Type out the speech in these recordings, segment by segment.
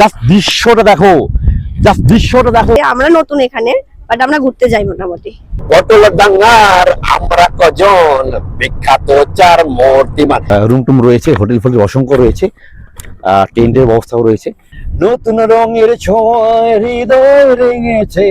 Just দৃশ্যটা দেখো। Just দৃশ্যটা দেখো। আমরা নতুন এখানে বাট আমরা ঘুরতে যাই মোটামুটি। পটল ডাঙ্গার আমরা কজন? বিখ্যাত চার মূর্তিমান। রুম টুম রয়েছে হোটেল ফোটেল অসংখ্য রয়েছে টেন্টের ব্যবস্থাও রয়েছে। নতুন রঙের ছোঁয়া হৃদয় রেঙেছে।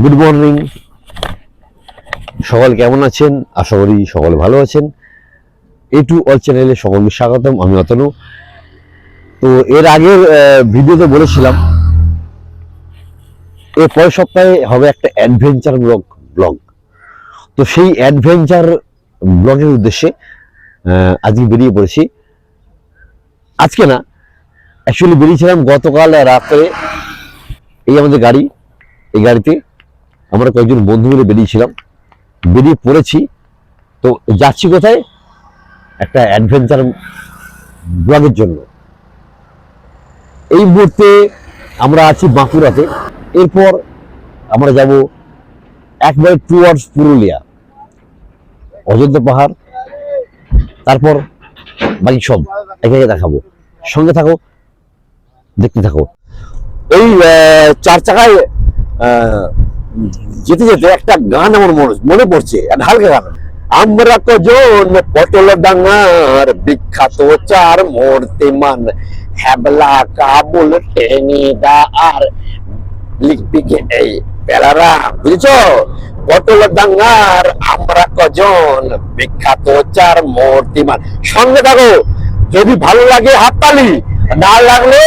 গুড মর্নিং সকল কেমন আছেন? আশা করি সকল ভালো আছেন। এ টু অল চ্যানেলে সকলকে স্বাগতম, আমি অতনু। তো এর আগের ভিডিওতে বলেছিলাম এর পরের সপ্তাহে হবে একটা অ্যাডভেঞ্চার ব্লগ ব্লগ তো সেই অ্যাডভেঞ্চার ব্লগের উদ্দেশ্যে আজকে বেরিয়ে পড়েছি। আজকে না অ্যাকচুয়ালি বেরিয়েছিলাম গতকাল রাত্রে এই আমাদের গাড়ি, এই গাড়িতে। আমরা কয়েকজন বন্ধু মিলে বেরিয়েছিলাম বেরিয়ে পড়েছি। তো যাচ্ছি কোথায়? একটা অ্যাডভেঞ্চার ব্লগের জন্য। এই মুহূর্তে আমরা আছি বাঁকুড়াতে। এরপর আমরা যাব একবারে টুয়ার্ডস পুরুলিয়া। অযোধ্যা পাহাড়। তারপর বাকি সব একে একে দেখাবো। সঙ্গে থাকো। দেখতে থাকো। এই চার চাকায় যেতে যেতে একটা গান আমার মনে মনে পড়ছে, একটা হালকা গান। আমরা কজন পটল ডাঙ্গার বিখ্যাত চার মূর্তিমান হ্যাবলা কাবুল টেনিদা আর লিখপিকে এই পেলারা, বুঝেছ? পটল ডাঙ্গার আমরা কজন বিখ্যাত চার মূর্তিমান সঙ্গে থাকো, যদি ভালো লাগে হাততালি, না লাগলে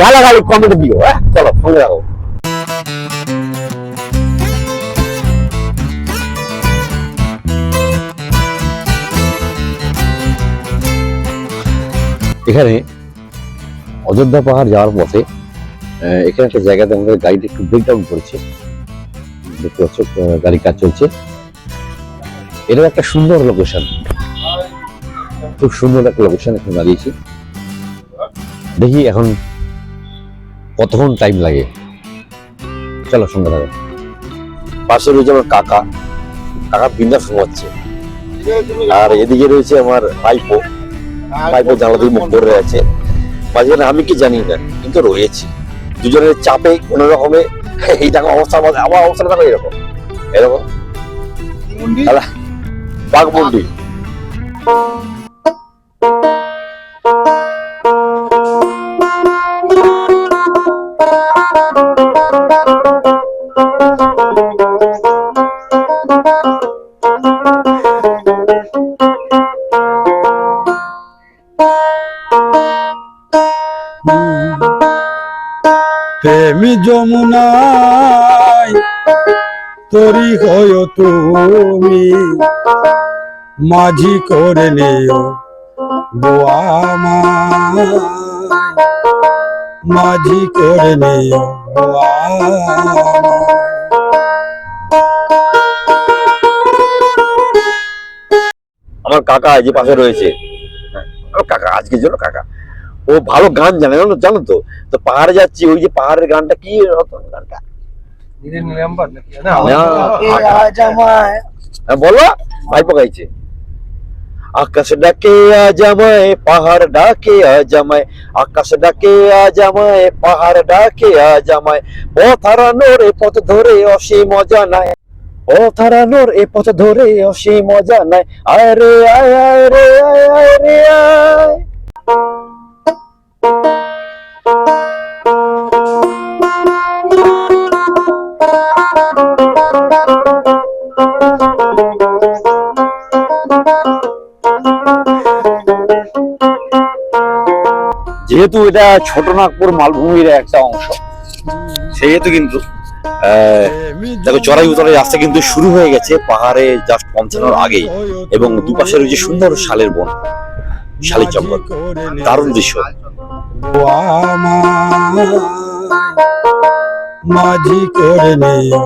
গালাগালি কমেন্ট দিও হ্যাঁ? চলো, সঙ্গে থাকো। এখানে অযোধ্যা পাহাড় যাওয়ার পথে এখানে একটা জায়গাতে আমাদের গাড়িটা একটু ব্রেকডাউন করেছে। দেখতে পাচ্ছ গাড়ির কাজ চলছে। এটা একটা সুন্দর লোকেশন খুব সুন্দর একটা লোকেশন এখানে দাঁড়িয়েছি। দেখি এখন কতক্ষণ টাইম লাগে। চলো, সঙ্গে থাকো। পাশে রয়েছে আমার কাকা। কাকা বিন্দাস ঘুমাচ্ছে। আর এদিকে রয়েছে আমার ভাইপো। পাইপের জানলা দিয়ে মুখ করে আছে মাঝখানে আমি কি জানি না কিন্তু রয়েছি। দুজনের চাপে কোনো রকমে এই দেখো অবস্থার মধ্যে আমার অবস্থাটা দেখো এরকম। এরকম? বাঘমুন্ডি যমুনায়। তরি হয় তুমি মাঝি করে নিও গোয়ামায় মাঝি করে নিও গোয়ামায় আমার। কাকা যে পাশে রয়েছে। কাকা, আজকের জন্য কাকা। ও ভালো গান জানে জানো জানো তো? তো পাহাড়ে যাচ্ছি ওই যে পাহাড়ের গানটা কি রকম গানটা? হ্যাঁ, বলো ভাইপো গাইছে আকাশ ডাকে আ জামায় পাহাড় ডাকে আ জামায় আকাশ ডাকে আ জামায় পাহাড় ডাকে আ জামায় পথ হারানোর এ পথ ধরে অসীম মজা নাই পথ হারানোর এ পথ ধরে অসীম মজা নাই আয় রে আয় আয় রে আয় আয় রে আয়। যেহেতু এটা ছোটনাগপুর মালভূমির একটা অংশ, সেহেতু কিন্তু দেখো চড়াই উতরাই রাস্তা কিন্তু শুরু হয়ে গেছে পাহাড়ে জাস্ট পৌঁছানোর আগেই। এবং দুপাশে রয়েছে সুন্দর শালের বন শালির জঙ্গল দারুণ দৃশ্য। মাঝি করে নিও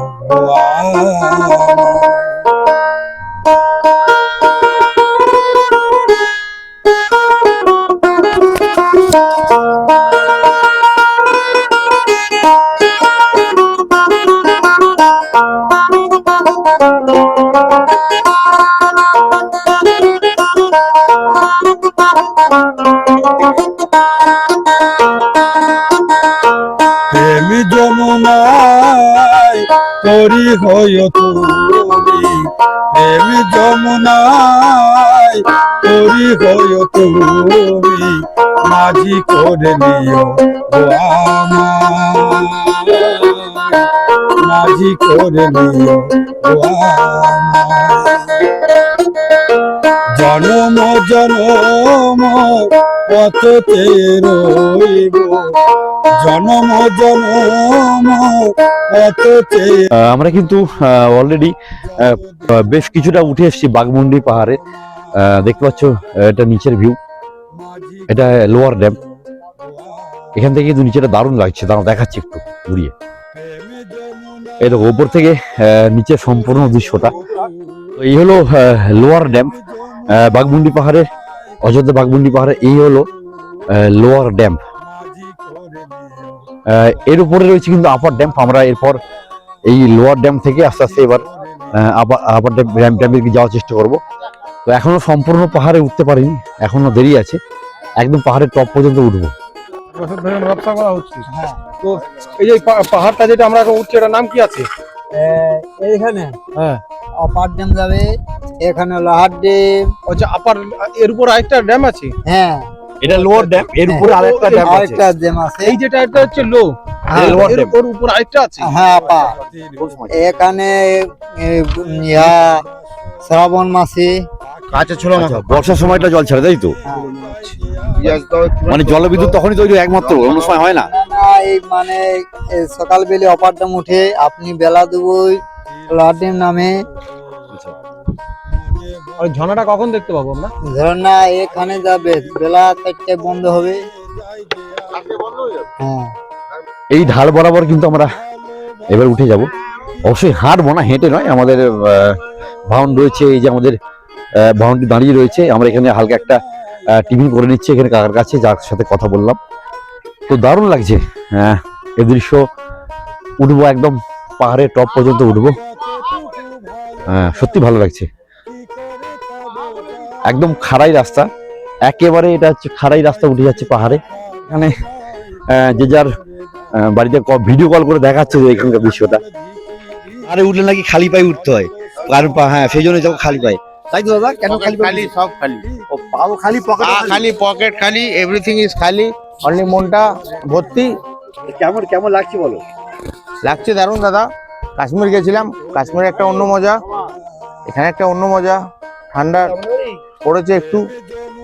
করে নিও। ও আমায় মাঝি করে নিও। জনম জনম পথতে রইব। জনম জনম পথতে আহ, আমরা কিন্তু অলরেডি বেশ কিছুটা উঠে এসেছি বাঘমুন্ডি পাহাড়ে। আহ, দেখতে পাচ্ছ এটা নিচের ভিউ এটা লোয়ার ড্যাম এখান থেকে কিন্তু নিচেটা দারুণ লাগছে। দাঁড়াও, দেখাচ্ছি একটু ঘুরিয়ে। এই দেখো, ওপর থেকে নিচে সম্পূর্ণ দৃশ্যটা। এই হলো লোয়ার ড্যাম। বাঘমুন্ডি পাহাড়ের, অযোধ্যা বাঘমুন্ডি পাহাড়ে এই হলো লোয়ার ড্যাম। এর উপরে রয়েছে কিন্তু আপার ড্যাম। আমরা এরপর এই লোয়ার ড্যাম থেকে আস্তে আস্তে এবার আবার আপার ড্যাম ড্যাম ড্যামের দিকে যাওয়ার চেষ্টা করব। তো এখনও সম্পূর্ণ পাহাড়ে উঠতে পারিনি, এখনও দেরি আছে। একদম পাহাড়ের টপ পর্যন্ত উঠবো। বছর ধরে ব্যবসা করা হচ্ছে। তো এই যে পাহাড়টা যেটা আমরা এখন উঠছি এটার নাম কি আছে? এইখানে? হ্যাঁ। অপার ড্যাম যাবে এখানে লোহার ড্যাম। আচ্ছা আপার এর উপর আরেকটা ড্যাম আছে? হ্যাঁ। এটা লোয়ার ড্যাম এর উপরে আরেকটা ড্যাম আছে। আরেকটা ড্যাম আছে। এই যেটা এটা হচ্ছে লো। হ্যাঁ, এর। উপর আরেকটা আছে? হ্যাঁ আপা এখানে এ, ইয়া শ্রাবণ মাসে আচ্ছা ছিল আচ্ছা, বর্ষার সময়টা জল ছাড়ে তাই তো? মানে জলবিদ্যুৎ তখনই তৈরি একমাত্র অন্য সময় হয় না? না, এই মানে এ, সকালবেলা অপার ড্যাম উঠে আপনি বেলা দুবই লোহার নামে। আর ঝর্ণাটা কখন দেখতে পাবো আমরা? ঝর্ণা এখানে যাবে বেলা চারটে বন্ধ হবে। হ্যাঁ। এই ঢাল বরাবর কিন্তু আমরা এবার উঠে যাব। অবশ্যই হাঁটবো না হেঁটে নয় আমাদের ভাউন রয়েছে এই যে আমাদের ভাউনটি দাঁড়িয়ে রয়েছে। আমরা এখানে হালকা একটা টিফিন করে নিচ্ছি। এখানে কাকার কাছে, যার সাথে কথা বললাম। তো দারুণ লাগছে। হ্যাঁ এই দৃশ্য উঠবো একদম পাহাড়ের টপ পর্যন্ত উঠবো। হ্যাঁ সত্যি ভালো লাগছে। একদম খাড়াই রাস্তা। একেবারে এটা হচ্ছে খাড়াই রাস্তা উঠে যাচ্ছে পাহাড়ে। এখানে যে যার বাড়িতে ভিডিও কল করে দেখাচ্ছে যে এখানকার দৃশ্যটা। আরে উঠলে নাকি খালি পায়ে উঠতে হয়। কারণ হ্যাঁ সেই জন্য যাব খালি পায়ে। তাই তো দাদা? কেন খালি খালি সব খালি। ও, পাও খালি পকেট খালি? পকেট খালি এভরিথিং ইজ খালি। অনলি মনটা ভর্তি। কেমন কেমন লাগছে বলো? লাগছে দারুণ দাদা। কাশ্মীর গেছিলাম কাশ্মীরে একটা অন্য মজা। এখানে একটা অন্য মজা। ঠান্ডা পড়েছে একটু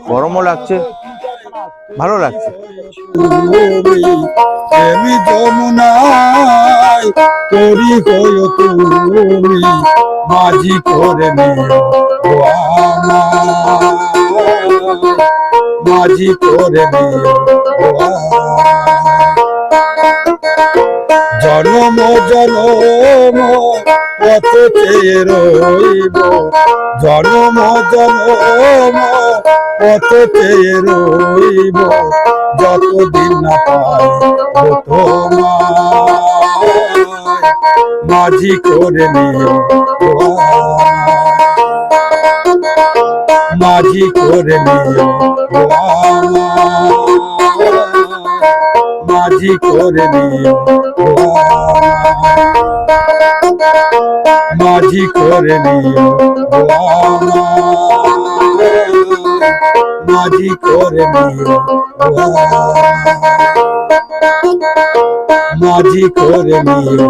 গরমও লাগছে। ভালো লাগছে। প্রেম যমুনায় তরি হয়ে তুমি মাঝি করে মাঝি করে জনম জনম পথ চেয়ে পথ রইব যতদিন না পাই মাঝি করে। মাঝি করে নিও মাঝি করে নিও মাঝি করে নিও। ও মাঝি করে নিও। মাঝি করে নিও।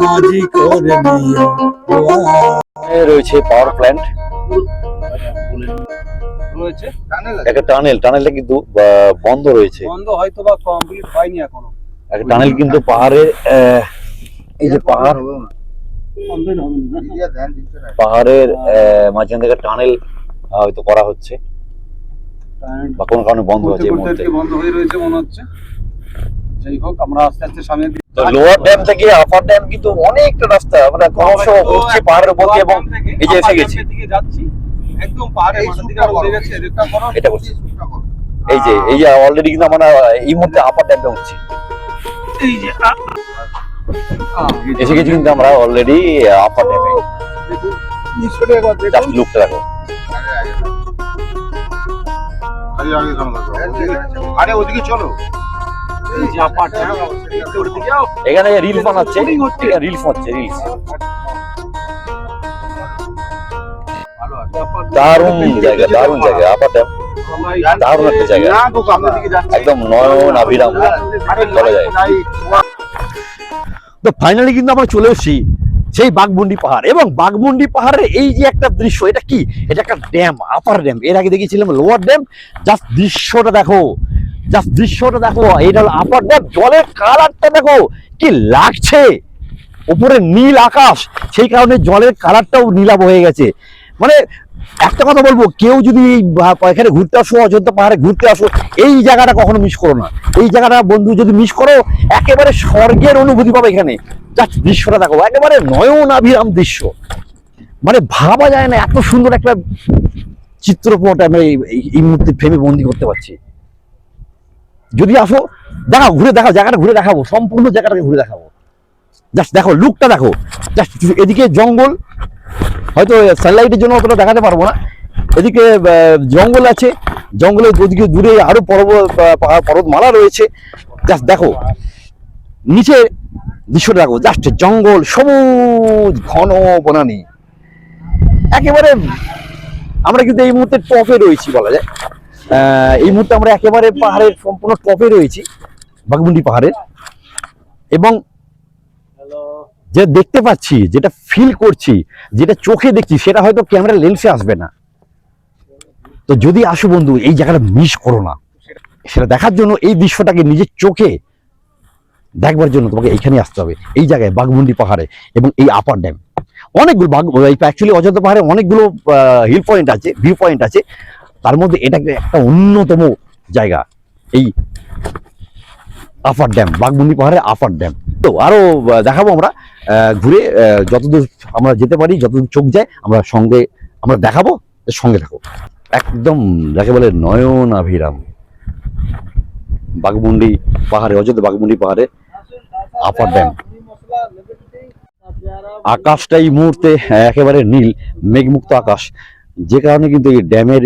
মাঝি করে নিও। রয়েছে পাওয়ার প্ল্যান্ট রয়েছে। একটা টানেল টানেলটা কিন্তু বন্ধ রয়েছে। বন্ধ হয়তো বা কমপ্লিট হয়নি এখনও। টানেল কিন্তু পাহাড়ের আহ, এই যে পাহাড় পাহাড়ের মাঝখান থেকে টানেল হয়তো করা হচ্ছে। বা কোনো কারণে বন্ধ হচ্ছে হয়ে রয়েছে মনে হচ্ছে। যাই হোক আমরা আস্তে আস্তে সামনে তো লোয়ার ড্যাম থেকে আপার ড্যাম কিন্তু অনেকটা রাস্তা আমরা ক্রমশ উঠছি পাহাড়ের উপর দিয়ে এবং এই যে এসে গেছি। একদম পাহাড়ের দিকে উঠে গেছি এদিকটা করো এটা করছি। এই যে এই যে অলরেডি কিন্তু আমরা এই মুহূর্তে আপার ড্যামে উঠছি। আ, এসে গেছি কিন্তু আমরা অলরেডি আপার। জাস্ট লুকটা দেখো। আরে ওদিকে চলো। এখানে রিলস বানাচ্ছে রিলস হচ্ছে। রিলস দারুণ জায়গা দারুণ জায়গা আপাতত দারুণ একটা জায়গা। একদম নয়ন আভিরাম বলা যায়। তো ফাইনালি কিন্তু আমরা চলে এসেছি সেই বাঘমুন্ডি পাহাড়। এবং বাঘমুন্ডি পাহাড়ের এই যে একটা দৃশ্য এটা কি? এটা একটা ড্যাম আপার ড্যাম এর আগে দেখেছিলাম লোয়ার ড্যাম জাস্ট দৃশ্যটা দেখো। জাস্ট দৃশ্যটা দেখো। এটা হলো আপার ড্যাম জলের কালারটা দেখো। কি লাগছে? উপরে নীল আকাশ। সেই কারণে জলের কালারটাও নীলাভ হয়ে গেছে। মানে একটা কথা বলব, কেউ যদি এখানে ঘুরতে আসো, অযোধ্যা পাহাড়ে ঘুরতে আসো, এই জায়গাটা কখনো মিস করো না। এই জায়গাটা বন্ধু যদি মিস করো, একেবারে স্বর্গের অনুভূতি পাবে এখানে। জাস্ট দৃশ্যটা দেখো, একেবারে নয়ন নয়নাভিরাম দৃশ্য। মানে ভাবা যায় না, এত সুন্দর একটা চিত্রপট আমরা এই- মুহূর্তে ফ্রেমে বন্দি করতে পারছি। যদি আসো, দেখাও, ঘুরে দেখাও, জায়গাটা ঘুরে দেখাবো, সম্পূর্ণ জায়গাটাকে ঘুরে দেখাবো। জাস্ট দেখো লুকটা দেখো। জাস্ট এদিকে জঙ্গল হয়তো সানলাইটের জন্য অতটা দেখাতে পারব না। এদিকে জঙ্গল আছে। জঙ্গলের ওদিকে দূরে আরও পর্বত পর্বতমালা রয়েছে। জাস্ট দেখো, নিচে দৃশ্যটা দেখো, জাস্ট জঙ্গল, সবুজ, ঘন বনানি। একেবারে, আমরা কিন্তু এই মুহূর্তে টপে রয়েছি বলা যায়। এই মুহূর্তে আমরা একেবারে পাহাড়ের সম্পূর্ণ টপে রয়েছি, বাঘমুন্ডি পাহাড়ের। এবং যে দেখতে পাচ্ছি, যেটা ফিল করছি, যেটা চোখে দেখছি, সেটা হয়তো ক্যামেরা লেন্সে আসবে না। তো যদি আসো বন্ধু, এই জায়গাটা মিস করো না। সেটা দেখার জন্য এই দৃশ্যটাকে নিজের চোখে দেখবার জন্য তোমাকে এইখানে আসতে হবে। এই জায়গায়, বাঘমুন্ডি পাহাড়ে এবং এই আপার ড্যাম অনেকগুলো বাঘ অ্যাকচুয়ালি অযোধ্যা পাহাড়ে অনেকগুলো হিল পয়েন্ট আছে ভিউ পয়েন্ট আছে। তার মধ্যে এটা একটা অন্যতম জায়গা, এই আপার ড্যাম বাঘমুন্ডি পাহাড়ে আপার ড্যাম তো আরও দেখাবো আমরা ঘুরে যতদূর আমরা যেতে পারি, যতদূর চোখ যায়, আমরা সঙ্গে, আমরা দেখাবো, সঙ্গে থাকো একদম, যাকে বলে নয়ন আভিরাম। বাঘমুন্ডি পাহাড়ে, অযোধ্যা বাঘমুন্ডি পাহাড়ে আপার ড্যাম আকাশটা এই মুহূর্তে একেবারে নীল, মেঘমুক্ত আকাশ। যে কারণে কিন্তু এই ড্যামের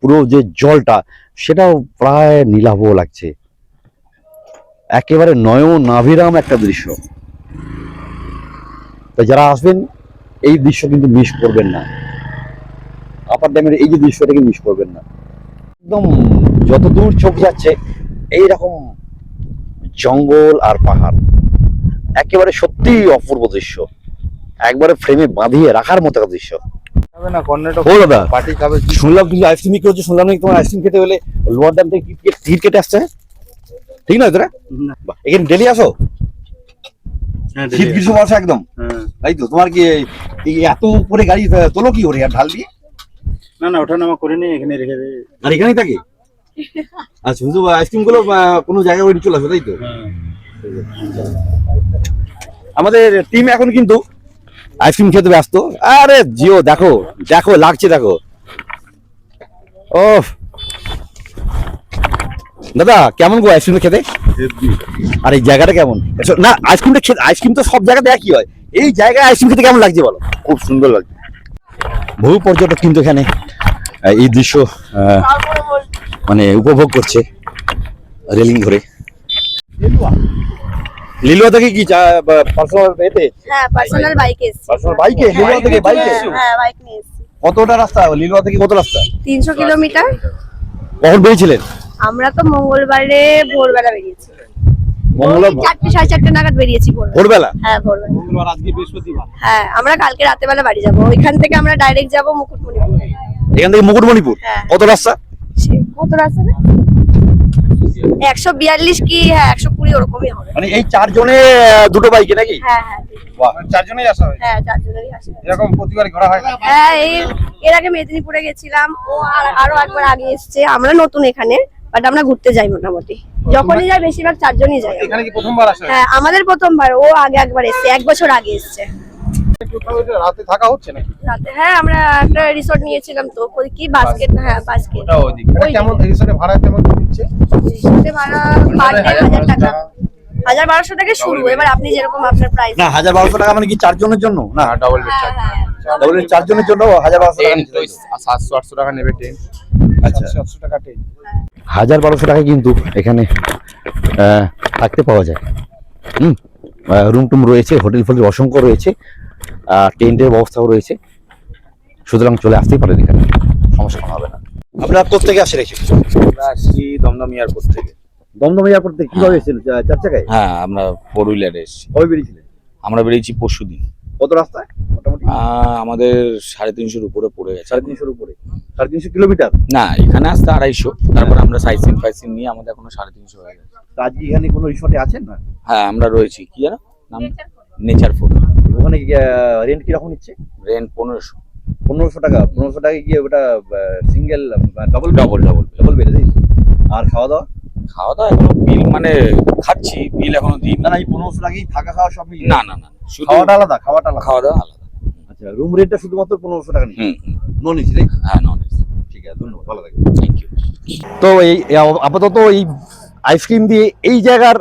পুরো যে জলটা, সেটাও প্রায় নীলাভ লাগছে। একেবারে নয়ন নাভিরাম একটা দৃশ্য। তো যারা আসবেন এই দৃশ্য কিন্তু মিস করবেন না। আপার ড্যামের এই যে দৃশ্যটাকে মিস করবেন না। একদম যত দূর চোখ যাচ্ছে এই রকম জঙ্গল আর পাহাড়। একেবারে সত্যি অপূর্ব দৃশ্য। একবারে ফ্রেমে বাঁধিয়ে রাখার মতো একটা দৃশ্য। কি শুনলাম তুমি আইসক্রিম বিক্রি হচ্ছে? শুনলাম নাকি তোমার আইসক্রিম খেতে হলে লোয়ার ড্যাম থেকে টিকিট কেটে আসছে ঠিক না তোরা? এখানে ডেলি আসো? শীত গ্রীষ্ম বর্ষা একদম। তাই তো? তোমার কি এত উপরে গাড়ি তোলো কি করে? আর ঢাল দিয়ে? না না ওঠা নামা করে নি এখানে রেখে আর এখানেই থাকে? আচ্ছা শুধু আইসক্রিমগুলো কোনো জায়গায় ওই চলে আসবে তাই তো? আমাদের টিম এখন কিন্তু আইসক্রিম খেতে ব্যস্ত। আরে জিও দেখো দেখো লাগছে দেখো। ও দাদা কেমন গো আইসক্রিম খেতে? আর এই জায়গাটা কেমন? না আইসক্রিমটা খেতে আইসক্রিম তো সব জায়গাতে একই হয়। এই জায়গায় আইসক্রিম খেতে কেমন লাগছে বলো? খুব সুন্দর লাগছে। বহু পর্যটক কিন্তু এখানে এই দৃশ্য আহ, মানে উপভোগ করছে রেলিং ধরে। লিলুয়া থেকে কি পার্সোনাল এতে? হ্যাঁ পার্সোনাল বাইকে পার্সোনাল বাইকে লিলুয়া থেকে বাইকে হ্যাঁ বাইক নিয়ে কতটা রাস্তা? লিলুয়া থেকে কত রাস্তা? তিনশো কিলোমিটার। কখন বেরিয়েছিলেন? আমরা তো মঙ্গলবারে ভোরবেলা বেরিয়েছি। চারটে সাড়ে চারটে নাগাদ বেরিয়েছি ভোরবেলা। ভোরবেলা? হ্যাঁ ভোরবেলা। মঙ্গলবার আজকে বৃহস্পতিবার। হ্যাঁ আমরা কালকে রাতে বেলা বাড়ি যাব। ওইখান থেকে আমরা ডাইরেক্ট যাব মুকুটমণিপুর। এখান থেকে মুকুটমণিপুর? হ্যাঁ। কত রাস্তা? কত রাস্তা না একশো বিয়াল্লিশ কি? হ্যাঁ একশো কুড়ি ওরকমই হবে। মানে এই চারজনে দুটো বাইকে নাকি? হ্যাঁ হ্যাঁ। চারজনেই আসা হয়? হ্যাঁ চারজনেরই আসে এরকম প্রতিবার ঘোরা হয়? হ্যাঁ এই এর আগে মেদিনীপুরে গেছিলাম। ও আর- আরও একবার আগে এসছে। আমরা নতুন এখানে। বাট আমরা ঘুরতে যাই মোটামুটি। যখনই যাই বেশিরভাগ চারজনই যাই এখানে কি প্রথমবার আসা? হ্যাঁ আমাদের প্রথমবার ও আগে একবার এসছে এক বছর আগে এসছে। রাতে থাকা হচ্ছে নাকি? রাতে হ্যাঁ আমরা একটা রিসোর্ট নিয়েছিলাম তো ওই কি বাস্কেট হ্যাঁ বাস্কেট এটা কেমন এই ভাড়া কেমন দিচ্ছে রিসোর্টে ভাড়া পার ডে হাজার টাকা। হাজার বারোশো থেকে শুরু এবার আপনি যেরকম আপনার প্রাইস না হাজার বারোশো টাকা মানে কি চারজনের জন্য? না। ডাবল বেড হ্যাঁ হ্যাঁ চারজনের জন্য হাজার বারোশো টাকা? সাতশো আটশো টাকা নেবে ট্রেন আচ্ছা। সাতশো টাকা ট্রেন হাজার বারোশো টাকা কিন্তু এখানে থাকতে পাওয়া যায়। হুম? রুম টুম রয়েছে হোটেল ফোটেল অসংখ্য রয়েছে আর টেন্টের ব্যবস্থাও রয়েছে। সুতরাং চলে আসতেই পারেন এখানে সমস্যা কোনো হবে না। আপনারা কোথেকে আসে রেখে আমরা আসছি দমদম এয়ারপোর্ট থেকে। দমদম এয়ারপোর্ট থেকে কীভাবে এসেছেন চার চাকায় হ্যাঁ আমরা ফোর হুইলারে এসেছি। কবে বেরিয়েছিলেন? আমরা বেরিয়েছি পরশু দিন কত রাস্তায় মোটামুটি? আমাদের সাড়ে তিনশোর উপরে পড়ে গেছে। সাড়ে তিনশোর উপরে। সাড়ে তিনশো কিলোমিটার? না এখানে আসতে আড়াইশো। তারপর আমরা সাইসিন ফাইসিন নিয়ে আমাদের এখনও সাড়ে তিনশো হয়ে গেছে। তো আজকে এখানে কোনো রিসোর্টে আছেন না? হ্যাঁ আমরা রয়েছি। কি জানো নাম? নেচার ফুড ওখানে রেন্ট কীরকম নিচ্ছে? রেন্ট পনেরোশো। পনেরোশো টাকা। পনেরোশো টাকা গিয়ে ওটা single double double double double বেড়ে তো? আর খাওয়া দাওয়া খাওয়া দাওয়া এখনও বিল মানে খাচ্ছি। বিল এখনও দিই না না এই পনেরোশো টাকাই থাকা খাওয়া সব মিলিয়ে। না না না। খাওয়াটা আলাদা খাওয়াটা আলাদা। খাওয়া দাওয়া আলাদা। আচ্ছা রুম রেন্টটা শুধুমাত্র পনেরোশো টাকা হুম, নন এসি তাই হ্যাঁ নন ঠিক আছে ধন্যবাদ ভালো থাকবেন। থ্যাংক ইউ তো এই আপাতত এই আইসক্রিম দিয়ে এই জায়গার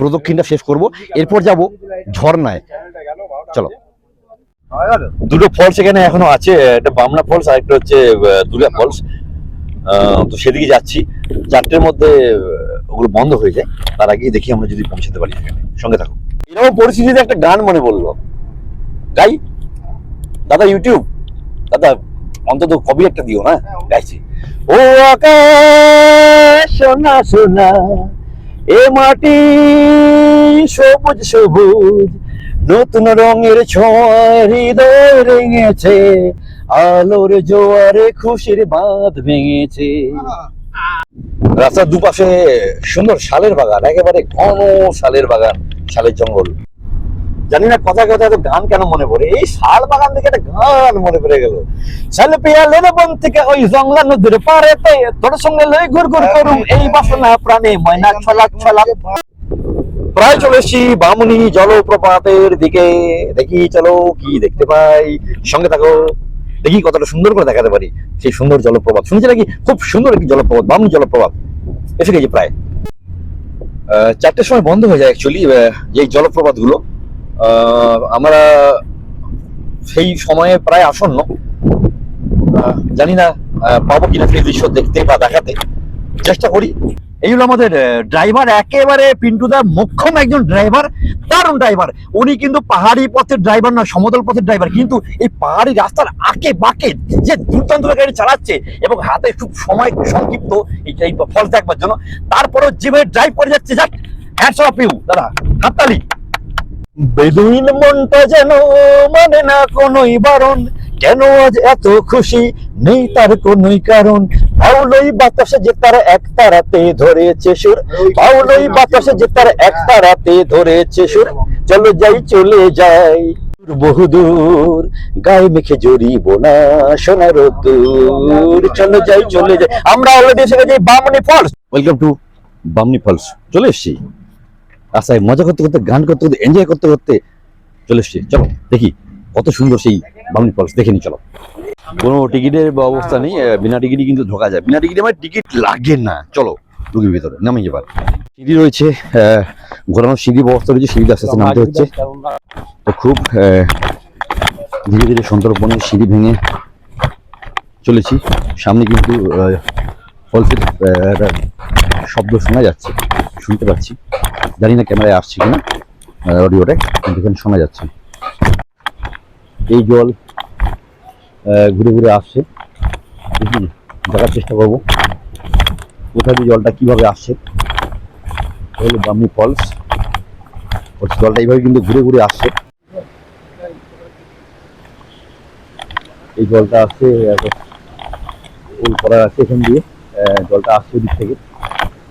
প্রদক্ষিণটা শেষ করব। এরপর যাব ঝর্ণায়। চলো। দুটো ফলস এখানে এখনও আছে একটা বামনা ফলস আর একটা হচ্ছে দুর্গা ফলস তো সেদিকে যাচ্ছি। চারটের মধ্যে ওগুলো বন্ধ হয়ে যায়। তার আগে দেখি আমরা যদি পৌঁছাতে পারি সেখানে। সঙ্গে থাকো এরকম পরিস্থিতিতে একটা গান মনে বলল গাই দাদা ইউটিউব দাদা অন্তত কবি একটা দিও না গাইছি। ও আকাশ সোনা সোনা এ মাটি সবুজ সবুজ নতুন রঙের ছোঁয়া হৃদয় রেঙেছে আলোর জোয়ারে খুশির বাঁধ ভেঙেছে। রাস্তার দুপাশে সুন্দর শালের বাগান একেবারে ঘন শালের বাগান। শালের জঙ্গল। জানি না কথা কথা গান কেন মনে পড়ে? এই শাল বাগান থেকে একটা গান মনে পড়ে গেল। শাল বন থেকে ওই নদীর তোর সঙ্গে লই ঘুর ঘুর করুম এই বাসনা প্রাণে ময়না ছলাক ছলাক প্রায় চলে এসেছি বামুনি জলপ্রপাতের দিকে। দেখি চলো কি দেখতে পাই। সঙ্গে থাকো। দেখি কতটা সুন্দর করে দেখাতে পারি। সেই সুন্দর জলপ্রপাত। শুনছি নাকি? খুব সুন্দর একটি জলপ্রপাত, বামুনি জলপ্রপাত। এসে গেছি প্রায়। চারটের সময় বন্ধ হয়ে যায় অ্যাকচুয়ালি যে জলপ্রপাতগুলো। আমরা সেই সময়ে প্রায় আসন্ন। জানি না পাবো কিনা সেই দৃশ্য দেখতে বা দেখাতে। চেষ্টা করি। এই হলো আমাদের ড্রাইভার একেবারে পিন্টুদার মোক্ষম একজন ড্রাইভার দারুণ ড্রাইভার উনি কিন্তু পাহাড়ি পথের ড্রাইভার না সমতল পথের ড্রাইভার কিন্তু এই পাহাড়ি রাস্তার আঁকে বাঁকে যে দুর্দান্ত গাড়ি চালাচ্ছে এবং হাতে খুব সময় সংক্ষিপ্ত, এই ফলস দেখবার জন্য, তারপরেও যেভাবে ড্রাইভ করে যাচ্ছে, যাক হ্যাটস অফ ইউ দাদা, হাততালি। বেদুইন মনটা যেন মানে না কোনোই বারণ, কেন আজ এত খুশি, নেই তার কোনোই কারণ। পাউলই বাতাসে যে তার এক তারাতে ধরেছে সুর। পাউলই বাতাসে যে তার এক তারাতে ধরেছে সুর। চলো যাই, চলে যাই। বহুদূর গায়ে মেখে জড়িব না সোনার দূর। চলো যাই, চলে যাই। আমরা অলরেডি এসে গেছি Bamni falls welcome to Bamni falls চলে এসছি। রাস্তায় মজা করতে করতে, গান করতে করতে এনজয় করতে করতে চলে এসছি। চলো দেখি কত সুন্দর সেই বামনি ফলস দেখে নি, চলো। কোনো টিকিটের ব্যবস্থা নেই বিনা টিকিটই কিন্তু ঢোকা যায়। বিনা টিকিটে আমার টিকিট লাগে না। চলো ঢুকি ভিতরে নামি এবার সিঁড়ি রয়েছে ঘোরানোর সিঁড়ি ব্যবস্থা রয়েছে সিঁড়ি আস্তে আস্তে নামতে হচ্ছে। তো খুব ধীরে ধীরে সন্তর্পণের সিঁড়ি ভেঙে চলেছি। সামনে কিন্তু একটা শব্দ শোনা যাচ্ছে, শুনতে পাচ্ছি। জানি না ক্যামেরায় আসছে কিনা অডিওটা কিন্তু এখানে শোনা যাচ্ছে। এই জল ঘুরে ঘুরে আসছে। দেখি দেখার চেষ্টা করব। কোথা দিয়ে জলটা কীভাবে আসছে। হলো বামনি ফলস জলটা এইভাবে কিন্তু ঘুরে ঘুরে আসছে। এই জলটা আসছে ফুল করা আছে এখান দিয়ে। জলটা আসছে ওদিক থেকে।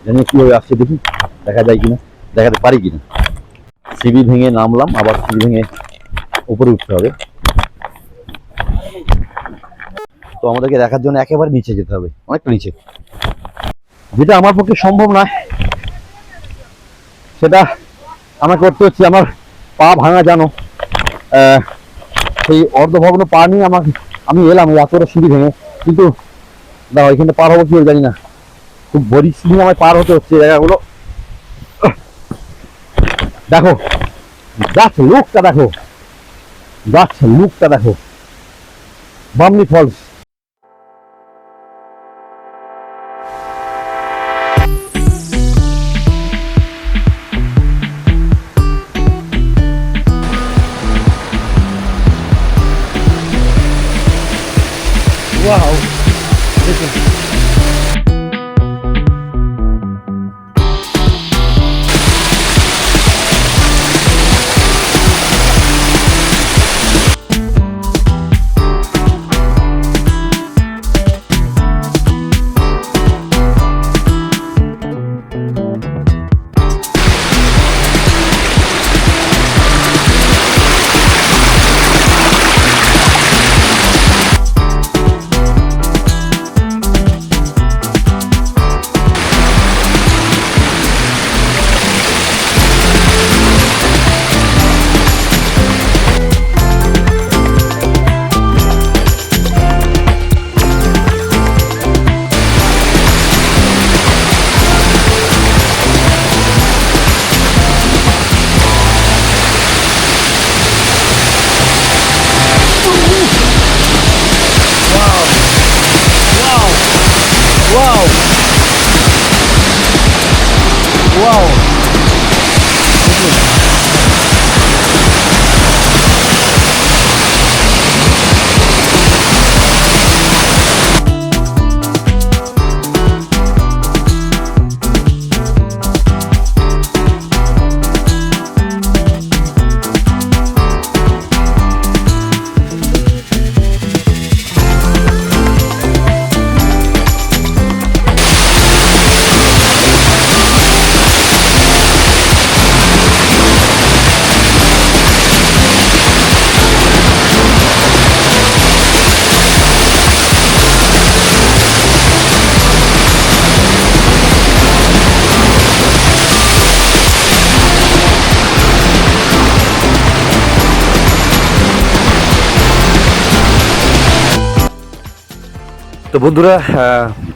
জানি কীভাবে আসছে, দেখি। দেখা যায় কিনা। দেখাতে পারি কিনা। সিঁড়ি ভেঙে নামলাম, আবার সিঁড়ি ভেঙে উপরে উঠতে হবে। তো আমাদেরকে দেখার জন্য একেবারে নিচে যেতে হবে, অনেকটা নিচে। যেটা আমার পক্ষে সম্ভব নয়, সেটা আমার করতে হচ্ছে আমার পা ভাঙা জানো সেই অর্ধভগ্ন পা নিয়ে আমার, আমি এলাম, এই এতটা সিঁড়ি ভেঙে। কিন্তু দাঁড়াও, এখানে পার হব কি জানি না। খুব বড়ি সিঁড়ি আমায় পার হতে হচ্ছে জায়গাগুলো। দেখো গাছ লুকটা দেখো। গাছ লুকটা দেখো। বামনি ফলস তো বন্ধুরা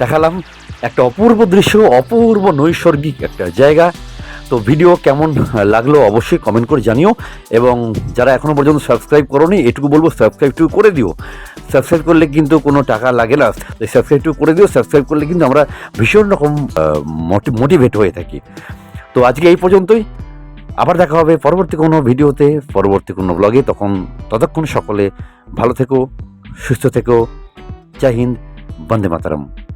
দেখালাম একটা অপূর্ব দৃশ্য, অপূর্ব নৈসর্গিক একটা জায়গা। তো ভিডিও কেমন লাগল অবশ্যই কমেন্ট করে জানিও এবং যারা এখনও পর্যন্ত সাবস্ক্রাইব করোনি, এটুকু বলব সাবস্ক্রাইবটুকু করে দিও। সাবস্ক্রাইব করলে কিন্তু কোনো টাকা লাগে না। তাই সাবস্ক্রাইবটুকু করে দিও সাবস্ক্রাইব করলে কিন্তু আমরা ভীষণ রকম মোটিভেট হয়ে থাকি। তো আজকে এই পর্যন্তই। আবার দেখা হবে পরবর্তী কোনো ভিডিওতে, পরবর্তী কোনো ব্লগে তখন, ততক্ষণ সকলে ভালো থেকো, সুস্থ থেকো। জয় হিন্দ। Vande Mataram.